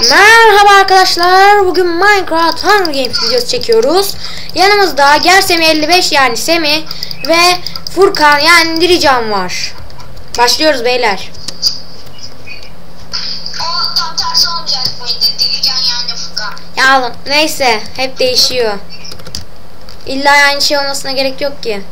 Merhaba arkadaşlar. Bugün Minecraft Hunger Games videosu çekiyoruz. Yanımızda Gersemi 55 yani Semi ve Furkan yani Dirican var. Başlıyoruz beyler. O tam tersi olmayacak mıydı? Dilican yani Furkan. Ya oğlum, neyse hep değişiyor. İlla aynı şey olmasına gerek yok ki.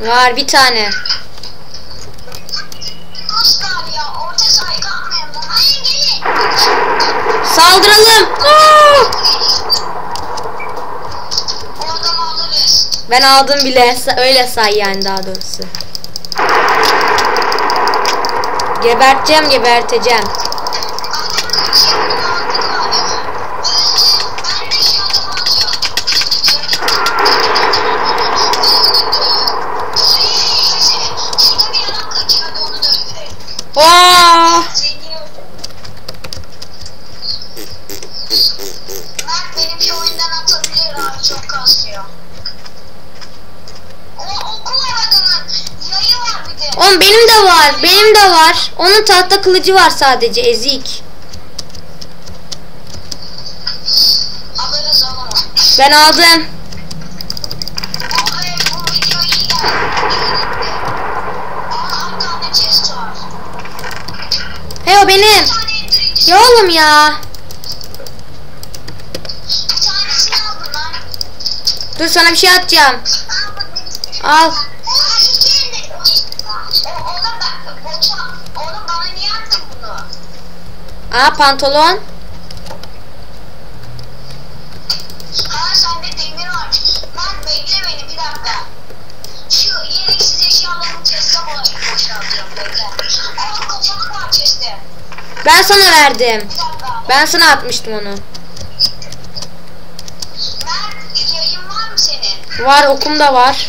Var bir tane. Saldıralım. Ben aldım bile. Öyle say yani daha doğrusu. Geberteceğim geberteceğim. Aa! Mert benim şu oyundan atabilir abi çok kasıyor. Oğlum benim de var. Benim de var. Onun tahta kılıcı var sadece ezik. Ben aldım. He o benim. Ya oğlum ya. Dur sana bir şey atacağım. Aa, Al. Aa? Aa pantolon. Ha sende demir var. Lan bekle beni bir dakika. Şu gereksiz eşyalarımı chest'e boy- boşaltıyorum bekle. Aa kafalık var chest'te. Ben sana verdim. Ben sana atmıştım onu. Mert yayın var mı senin? Var okum da var.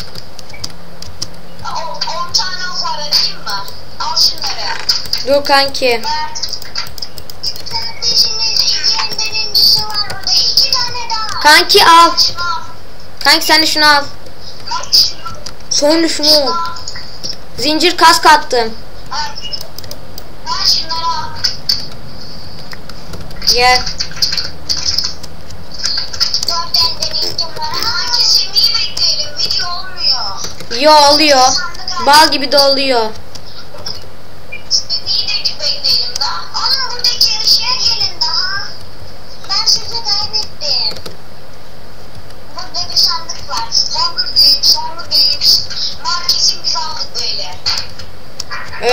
O, 10 tane ok var atayım mı? Al şunları. Dur kanki. Mert. Daha. Kanki al. Kanki sen de şunu al. Al. al. Zincir kask attım. Gel. Yo oluyor. Bal gibi de oluyor. Burada bir sandık var. Sonra büyük. Merkezin biz aldık böyle.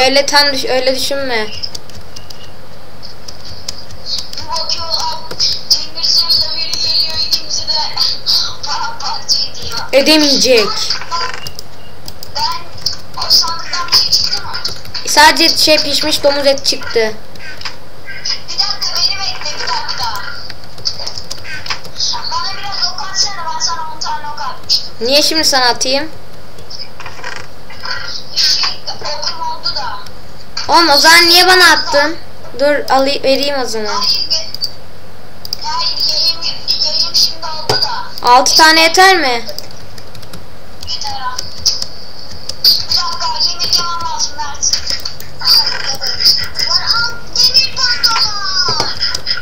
Öyle düş öyle düşünme. Bir bakıyor ab, demir zırhla biri geliyor ikimizi de paramparça ediyor. Edemeyecek. Ben o sandıktan bir şey çıktı mı? Sadece şey pişmiş domuz et çıktı. Niye şimdi sana atayım? Oğlum o zaman niye bana attın? Dur alayım vereyim o zaman. 6 tane yeter mi? Yeter ha. Bir dakika yemek yemem lazım Mert. Var al demir pantolon.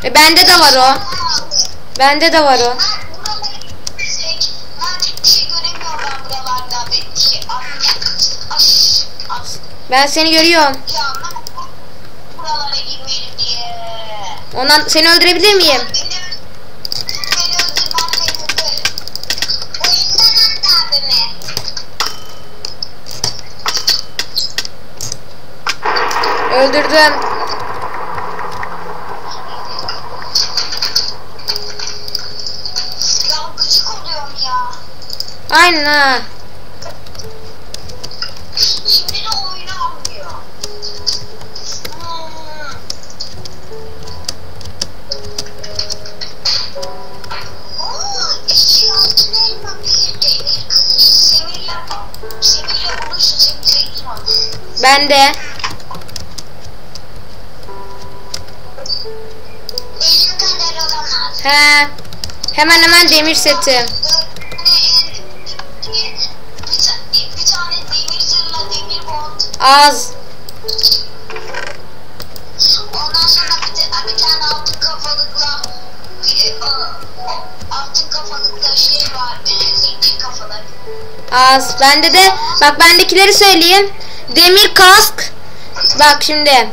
E, bende de var o. Bende de var o. Ben seni görüyorum. Ya Mert buralara girmeyelim diye. Ondan seni öldürebilir miyim? Beni, beni öldürmen Ben de. He. Hemen hemen demir seti. Az. Ondan sonra bir, ta- bir tane altın kafalıkla altın kafalıkla şey var. Zincir kafalık. Az. Bende de bak bendekileri söyleyeyim. Demir kask. Bak şimdi.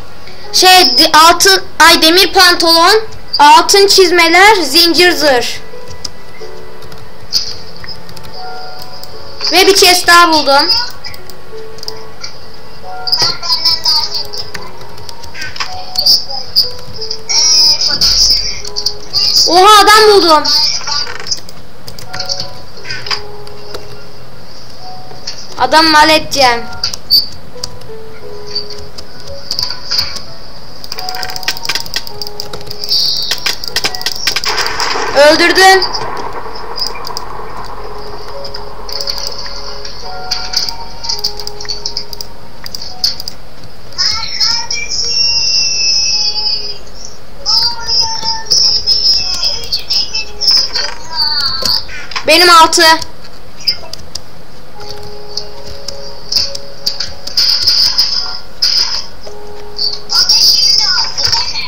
Şey altın ay demir pantolon, altın çizmeler, zincir zırh. Ve bir chest daha buldum. Oha adam buldum. Adam mal edeceğim. Var. Benim altı.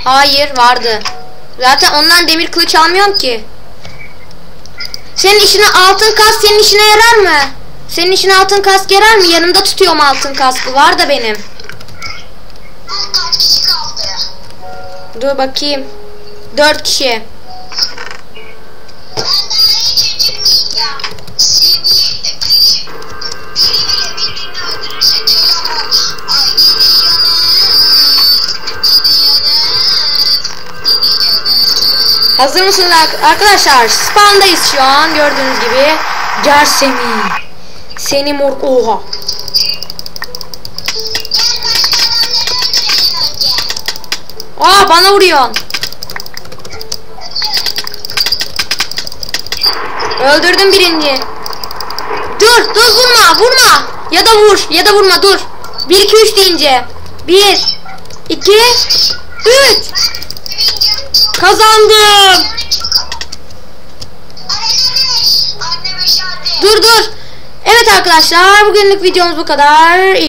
Hayır vardı. Zaten ondan demir kılıç almıyorum ki. Senin işine altın kask senin işine yarar mı? Senin işine altın kask yarar mı? Yanımda tutuyorum altın kaskı. Var da benim. Kaç? Dur bakayım. Dört kişi. Ben daha hiç. Hazır mısınız ar- arkadaşlar? Spawn'dayız şu an gördüğünüz gibi. Gersemi. Seni mor... Oha. Gel. Aa bana vuruyorsun. Öldürdüm birini. Dur dur vurma vurma. Ya da vur ya da vurma dur. 1 2 3 deyince. 1 2 3 Benim çok Kazandım. Dur dur. Evet arkadaşlar bugünlük videomuz bu kadar.